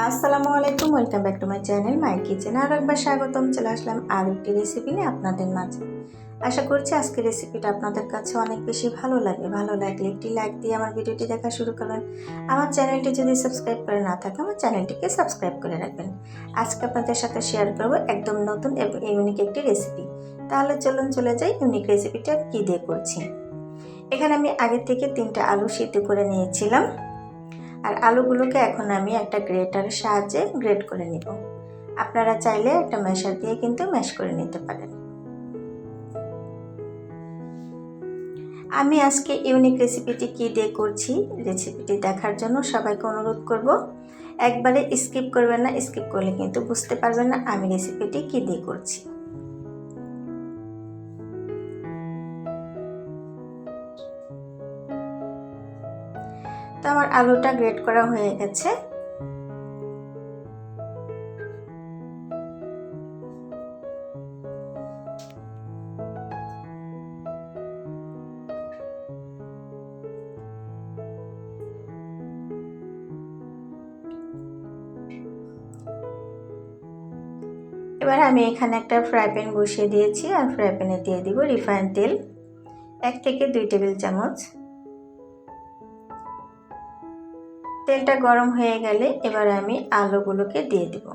আসসালামু আলাইকুম, welcome back to my channel my kitchen. আর একবার স্বাগতম, চলে আসলাম আর একটি রেসিপি নিয়ে আপনাদের মাঝে। আশা করছি আজকের রেসিপিটা আপনাদের কাছে অনেক বেশি ভালো লাগবে। ভালো লাগলে একটি লাইক দিয়ে আমার ভিডিওটি দেখা শুরু করবেন। আমার চ্যানেলটি যদি সাবস্ক্রাইব করে না থাকে, আমার চ্যানেলটিকে সাবস্ক্রাইব করে রাখবেন। আজকে আপনাদের সাথে শেয়ার করব একদম নতুন এবং ইউনিক একটি রেসিপি তাহলে চলুন চলে যাই ইউনিক রেসিপিটা কী দিয়ে করছি। এখানে আমি আগে থেকে তিনটা আলু সিদ্ধ করে নিয়েছিলাম। আর আলুগুলোকে এখন আমি একটা গ্রেটারের সাহায্যে গ্রেট করে নিব। আপনারা চাইলে একটা ম্যাশার দিয়ে কিন্তু ম্যাশ করে নিতে পারেন। আমি আজকে ইউনিক রেসিপিটি কী দিয়ে করছি, রেসিপিটি দেখার জন্য সবাইকে অনুরোধ করব। একবারে স্কিপ করবেন না, স্কিপ করলে কিন্তু বুঝতে পারবেন না আমি রেসিপিটি কী দিয়ে করছি। তো আমার আলুটা গ্রেট করা হয়ে গেছে। এবার আমি এখানে একটা ফ্রাই প্যান বসিয়ে দিয়েছি, আর ফ্রাই প্যানে দিয়ে দিব রিফাইন তেল, এক থেকে দুই টেবিল চামচ। তেলটা গরম হয়ে গেলে এবার আমি আলুগুলোকে দিয়ে দিব।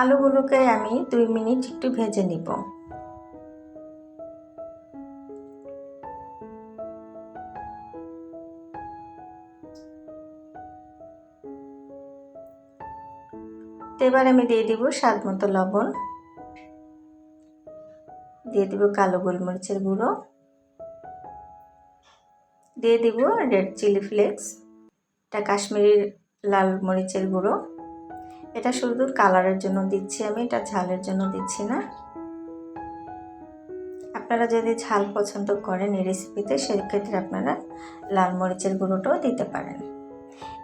আলুগুলোকে আমি দুই মিনিট একটু ভেজে নিব। তো এবার আমি দিয়ে দিব স্বাদ মতো লবণ। দিয়ে দিব কালো গোলমরিচের গুঁড়ো। দিয়ে দিব রেড চিলি ফ্লেক্স, এটা কাশ্মীরি লাল মরিচের গুঁড়ো। এটা শুধু কালারের জন্য দিচ্ছি আমি, এটা ঝালের জন্য দিচ্ছি না। আপনারা যদি ঝাল পছন্দ করেন এই রেসিপিতে সেক্ষেত্রে আপনারা লাল মরিচের গুঁড়োটাও দিতে পারেন।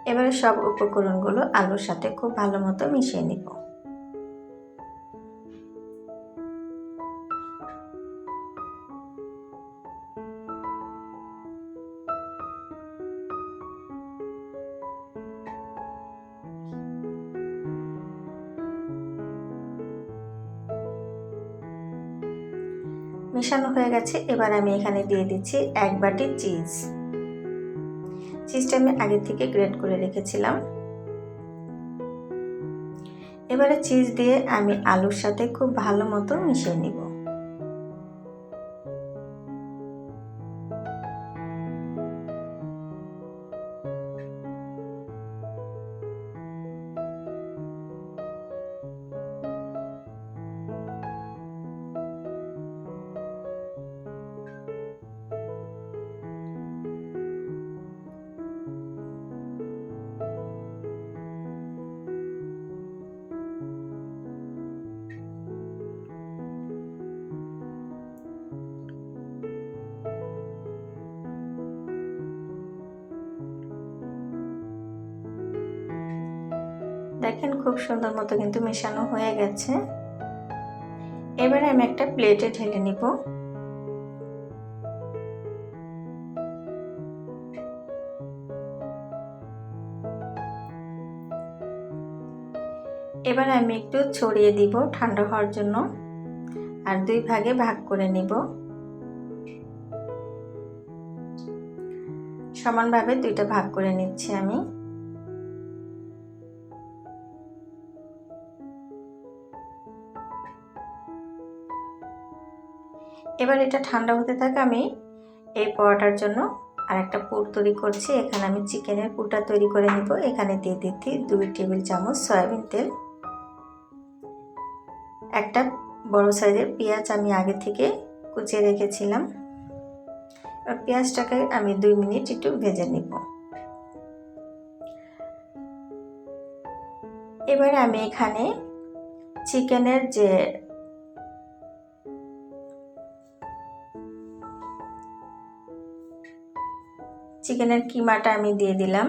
এবারে সব উপকরণগুলো আলুর সাথে খুব ভালো মতো মিশিয়ে নিব। মেশানো হয়ে গেছে, এবার আমি এখানে দিয়ে দিচ্ছি এক বাটি চিজ। চিজটা আমি আগে থেকে গ্রেট করে রেখেছিলাম। এবারে চিজ দিয়ে আমি আলুর সাথে খুব ভালো মতো মিশিয়ে নিব। দেখেন খুব সুন্দর মতো কিন্তু মেশানো হয়ে গেছে। এবারে আমি একটা প্লেটে ঢেলে নিব। এবার আমি একটু ছড়িয়ে দিব ঠান্ডা হওয়ার জন্য আর দুই ভাগে ভাগ করে নিব। সমানভাবে দুইটা ভাগ করে নিচ্ছি আমি। এবার এটা ঠান্ডা হতে থাকে, আমি এই পরোটার জন্য আর একটা পুর তৈরি করছি। এখানে আমি চিকেনের পুরটা তৈরি করে নিব। এখানে দিয়ে দিচ্ছি দুই টেবিল চামচ সয়াবিন তেল। একটা বড় সাইজের পেঁয়াজ আমি আগে থেকে কুচিয়ে রেখেছিলাম। এবার পেঁয়াজটাকে আমি দুই মিনিট একটু ভেজে নিব। এবারে আমি এখানে চিকেনের যে চিকেনের কিমাটা আমি দিয়ে দিলাম।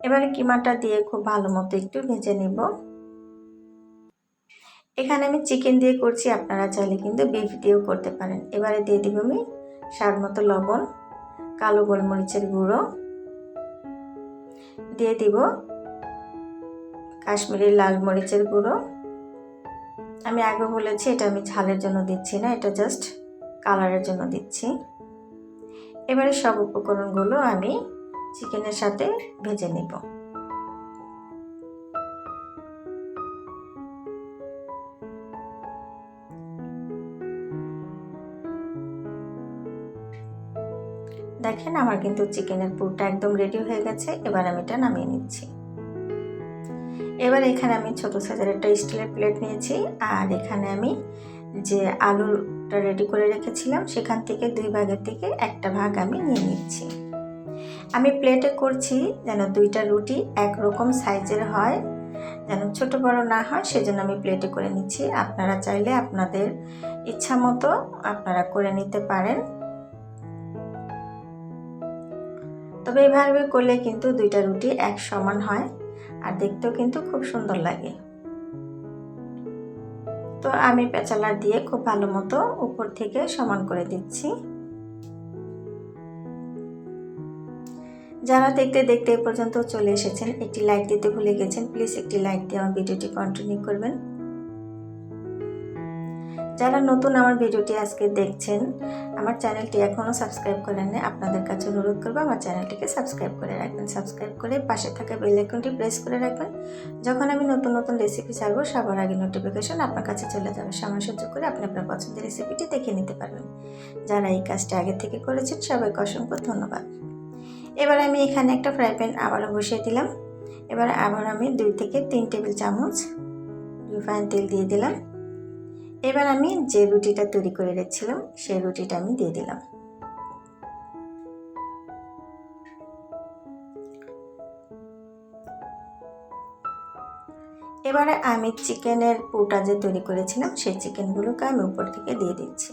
এবারে কিমাটা দিয়ে খুব ভালো মতো একটু ভেজে নিব। এখানে আমি চিকেন দিয়ে করছি, আপনারা চাইলে কিন্তু বিফ দিয়েও করতে পারেন। এবারে দিয়ে দিব আমি স্বাদ মতো লবণ, কালো গোলমরিচের গুঁড়ো। দিয়ে দিব কাশ্মীরি লাল মরিচের গুঁড়ো। আমি আগে বলেছি, এটা আমি ঝালের জন্য দিচ্ছি না, এটা জাস্ট কালারের জন্য দিচ্ছি। এবারে সব উপকরণগুলো আমি চিকেনের সাথে ভেজে নেব। দেখেন আমার কিন্তু চিকেনের পুরটা একদম রেডি হয়ে গেছে, এবার আমি এটা নামিয়ে নিচ্ছি। এবার এখানে আমি ছোট সাইজের একটা স্টিলের প্লেট নিয়েছি, আর এখানে আমি যে আলুটা রেডি করে রেখেছিলাম, সেখান থেকে দুই ভাগের থেকে একটা ভাগ আমি নিয়ে নিচ্ছি। আমি প্লেটে করছি যেন দুইটা রুটি একরকম সাইজের হয়, যেন ছোট বড় না হয়, সেজন্য আমি প্লেটে করে নিচ্ছি। আপনারা চাইলে আপনাদের ইচ্ছা মতো আপনারা করে নিতে পারেন। তবে এভাবে করলে কিন্তু দুইটা রুটি এক সমান হয়, আর দেখতেও কিন্তু খুব সুন্দর লাগে। তো আমি পেঁচালা দিয়ে খুব ভালো মতো উপর থেকে সমান করে দিচ্ছি। যারা দেখতে দেখতে এ পর্যন্ত চলে এসেছেন, একটি লাইক দিতে ভুলে গেছেন প্লিজ একটি লাইক দিয়ে আমার ভিডিওটি কন্টিনিউ করবেন। যারা নতুন আমার ভিডিওটি আজকে দেখছেন, আমার চ্যানেলটি এখনও সাবস্ক্রাইব করেন না আপনাদের কাছে অনুরোধ করব আমার চ্যানেলটিকে সাবস্ক্রাইব করে রাখবেন। সাবস্ক্রাইব করে পাশে থাকা বেল আইকনটি প্রেস করে রাখবেন। যখন আমি নতুন নতুন রেসিপি ছাড়বো, সবার আগে নোটিফিকেশন আপনার কাছে চলে যাবে। সময় সুযোগ করে আপনি আপনার পছন্দের রেসিপিটি দেখে নিতে পারবেন। যারা এই কাজটি আগে থেকে করেছেন, সবাইকে অসংখ্য ধন্যবাদ। এবার আমি এখানে একটা ফ্রাই প্যান আবারও বসিয়ে দিলাম। এবার আবার আমি দুই থেকে তিন টেবিল চামচ রিফাইন তেল দিয়ে দিলাম। এবার আমি যে রুটিটা তৈরি করে রেখেছিলাম, সেই রুটিটা আমি দিয়ে দিলাম। এবারে আমি চিকেনের পুটা যে তৈরি করেছিলাম, সেই চিকেনগুলোকে আমি উপর থেকে দিয়ে দিচ্ছি।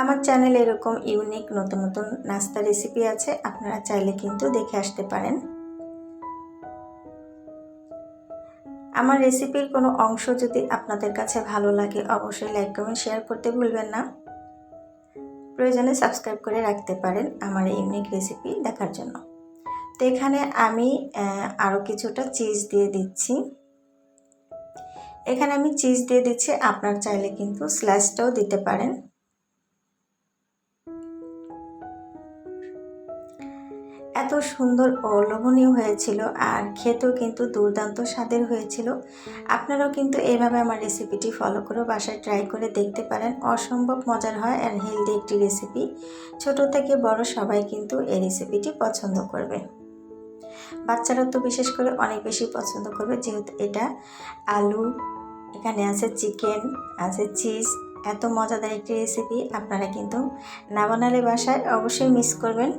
আমার চ্যানেলে এরকম ইউনিক নতুন নতুন নাস্তা রেসিপি আছে, আপনারা চাইলে কিন্তু দেখে আসতে পারেন। আমার রেসিপির কোনো অংশ যদি আপনাদের কাছে ভালো লাগে, অবশ্যই লাইক কমেন্ট শেয়ার করতে ভুলবেন না। প্রয়োজনে সাবস্ক্রাইব করে রাখতে পারেন আমার ইউনিক রেসিপি দেখার জন্য। তো এখানে আমি আরও কিছুটা চিজ দিয়ে দিচ্ছি। এখানে আমি চিজ দিয়ে দিচ্ছি, আপনার চাইলে কিন্তু স্ল্যাশটাও দিতে পারেন। এত সুন্দর ও হয়েছিল আর খেতেও কিন্তু দুর্দান্ত স্বাদের হয়েছিল। আপনারাও কিন্তু এইভাবে আমার রেসিপিটি ফলো করে বাসায় ট্রাই করে দেখতে পারেন। অসম্ভব মজার হয় আর হেলদি একটি রেসিপি ছোট থেকে বড় সবাই কিন্তু এই রেসিপিটি পছন্দ করবে। বাচ্চারা তো বিশেষ করে অনেক বেশি পছন্দ করবে, যেহেতু এটা আলু, এখানে আছে চিকেন আছে চিজ এত মজাদার একটি রেসিপি আপনারা কিন্তু না বানালে বাসায় অবশ্যই মিস করবেন।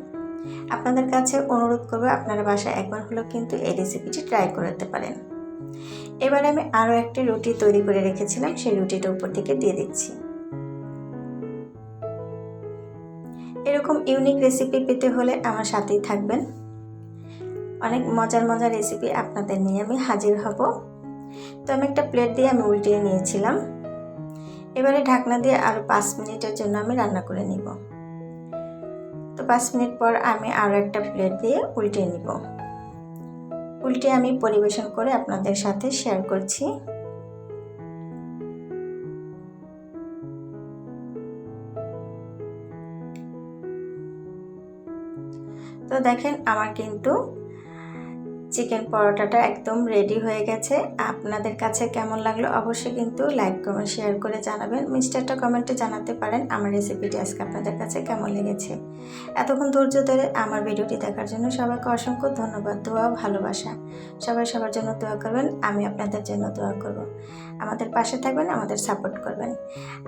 আপনাদের কাছে অনুরোধ করব আপনারা বাসায় একবার হলেও কিন্তু এই রেসিপিটি ট্রাই করতে পারেন। এবারে আমি আরও একটি রুটি তৈরি করে রেখেছিলাম, সেই রুটিটা উপর থেকে দিয়ে দিচ্ছি। এরকম ইউনিক রেসিপি পেতে হলে আমার সাথেই থাকবেন। অনেক মজার মজার রেসিপি আপনাদের নিয়ে আমি হাজির হব। তো আমি একটা প্লেট দিয়ে আমি উল্টিয়ে নিয়েছিলাম। এবারে ঢাকনা দিয়ে আরও পাঁচ মিনিটের জন্য আমি রান্না করে নিব। তো পাঁচ মিনিট পর আমি আরও একটা প্লেট দিয়ে উল্টে নিব। উল্টে আমি পরিবেশন করে আপনাদের সাথে শেয়ার করছি। তো দেখেন আমার কিন্তু চিকেন পরোটাটা একদম রেডি হয়ে গেছে। আপনাদের কাছে কেমন লাগল অবশ্যই কিন্তু লাইক কমেন্ট শেয়ার করে জানাবেন। মিস্টারটা কমেন্টে জানাতে পারেন আমার রেসিপিটি আজকে আপনাদের কাছে কেমন লেগেছে। এতক্ষণ ধৈর্য ধরে আমার ভিডিওটি দেখার জন্য সবাইকে অসংখ্য ধন্যবাদ, দোয়া ভালোবাসা। সবাই সবার জন্য দোয়া করবেন, আমি আপনাদের জন্য দোয়া করব। আমাদের পাশে থাকবেন, আমাদের সাপোর্ট করবেন।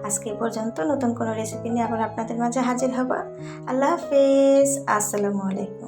আজকে পর্যন্ত নতুন কোনো রেসিপি নিয়ে আবার আপনাদের মাঝে হাজির হব। আল্লাহ হাফিজ, আসসালামু আলাইকুম।